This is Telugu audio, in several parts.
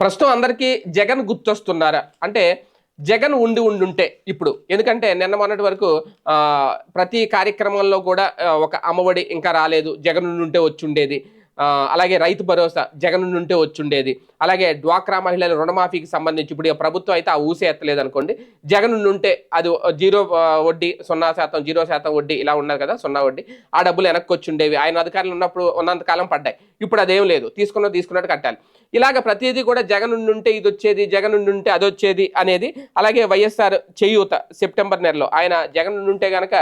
ప్రస్తుతం అందరికీ జగన్ గుర్తొస్తున్నారా? అంటే జగన్ ఉండి ఉండుంటే ఇప్పుడు. ఎందుకంటే నిన్న మొన్నటి వరకు ప్రతి కార్యక్రమంలో కూడా ఒక అమ్మఒడి ఇంకా రాలేదు. జగన్ ఉండుంటే వచ్చి ఉండేది. అలాగే రైతు భరోసా జగన్ నుంటే వచ్చుండేది. అలాగే డ్వాక్రా మహిళల రుణమాఫీకి సంబంధించి ఇప్పుడు ప్రభుత్వం అయితే ఆ ఊసే ఎత్తలేదు అనుకోండి జగన్ నుంటే అది జీరో వడ్డీ సున్నా శాతం జీరో శాతం వడ్డీ ఇలా ఉన్నది కదా సున్నా వడ్డీ. ఆ డబ్బులు వెనక్కి వచ్చుండేవి. ఆయన అధికారులు ఉన్నప్పుడు ఉన్నంత కాలం పడ్డాయి. ఇప్పుడు అదేం లేదు. తీసుకున్న తీసుకున్నట్టు కట్టాలి. ఇలాగ ప్రతిదీ కూడా జగన్ నుంటే ఇది వచ్చేది జగన్ నుంటే అది వచ్చేది అనేది అలాగే వైఎస్ఆర్ చేయూత సెప్టెంబర్ నెలలో. ఆయన జగన్ నుంటే గనక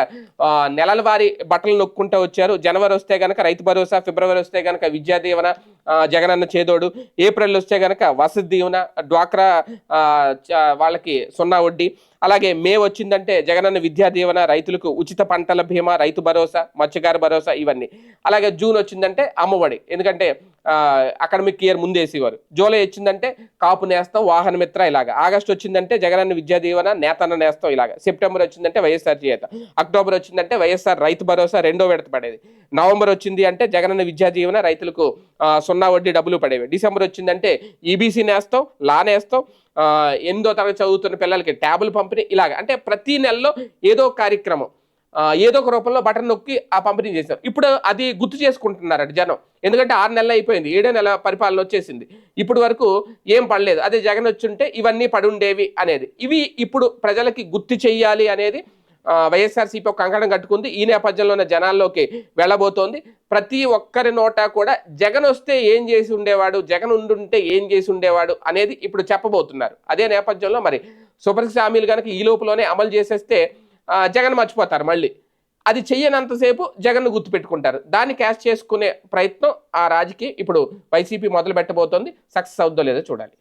నెలల వారి బట్టలు నొక్కుంటూ వచ్చారు. జనవరి వస్తే గనక రైతు భరోసా ఫిబ్రవరి వస్తే గనక విద్యా దీవెన జగనన్న చేదోడు ఏప్రిల్ వస్తే కనుక వసతి దీవెన డ్వాక్రా వాళ్ళకి సున్నా వడ్డీ. అలాగే మే వచ్చిందంటే జగనన్న విద్యా దీవెన రైతులకు ఉచిత పంటల బీమా రైతు భరోసా మత్స్యకార భరోసా ఇవన్నీ. అలాగే జూన్ వచ్చిందంటే అమ్మఒడి. ఎందుకంటే అకాడమిక్ ఇయర్ ముందేసేవారు జూలై వచ్చిందంటే కాపు నేస్తాం వాహన మిత్ర ఇలాగ. ఆగస్ట్ వచ్చిందంటే జగనన్న విద్యా దీవెన నేతన్న నేస్తం ఇలాగ. సెప్టెంబర్ వచ్చిందంటే వైఎస్ఆర్ చేత అక్టోబర్ వచ్చిందంటే వైఎస్ఆర్ రైతు భరోసా రెండో విడత పడేది. నవంబర్ వచ్చింది అంటే జగనన్న విద్యా దీవెన రైతులకు సున్నా వడ్డీ డబ్బులు పడేవి. డిసెంబర్ వచ్చిందంటే ఈబీసీ నేస్తాం లా నేస్తాం ఎనిమిదో తరగతి చదువుతున్న పిల్లలకి ట్యాబులు పంపిణీ ఇలాగ. అంటే ప్రతి నెలలో ఏదో కార్యక్రమం. ఏదో ఒక రూపంలో బటన్ నొక్కి ఆ పంపిణీ చేశారు. ఇప్పుడు అది గుర్తు చేసుకుంటున్నారట జనం. ఎందుకంటే ఆరు నెలలు అయిపోయింది. ఏడో నెల పరిపాలన వచ్చేసింది. ఇప్పుడు వరకు ఏం పడలేదు. అదే జగన్ వచ్చుంటే ఇవన్నీ పడుండేవి అనేది. ఇవి ఇప్పుడు ప్రజలకి గుర్తు చెయ్యాలి అనేది వైఎస్ఆర్సీపీ ఒక కంకణం కట్టుకుంది. ఈ నేపథ్యంలోనే జనాల్లోకి వెళ్ళబోతోంది. ప్రతి ఒక్కరి నోట కూడా జగన్ వస్తే ఏం చేసి ఉండేవాడు జగన్ ఉండుంటే ఏం చేసి ఉండేవాడు అనేది ఇప్పుడు చెప్పబోతున్నారు. అదే నేపథ్యంలో మరి సూపర్ హామీలు కనుక ఈ లోపులోనే అమలు చేసేస్తే జగన్ మర్చిపోతారు మళ్ళీ. అది చెయ్యనంతసేపు జగన్ను గుర్తుపెట్టుకుంటారు. దాన్ని క్యాష్ చేసుకునే ప్రయత్నం ఆ రాజకీయ ఇప్పుడు వైసీపీ మొదలు పెట్టబోతోంది సక్సెస్ అవుద్దో లేదో చూడాలి.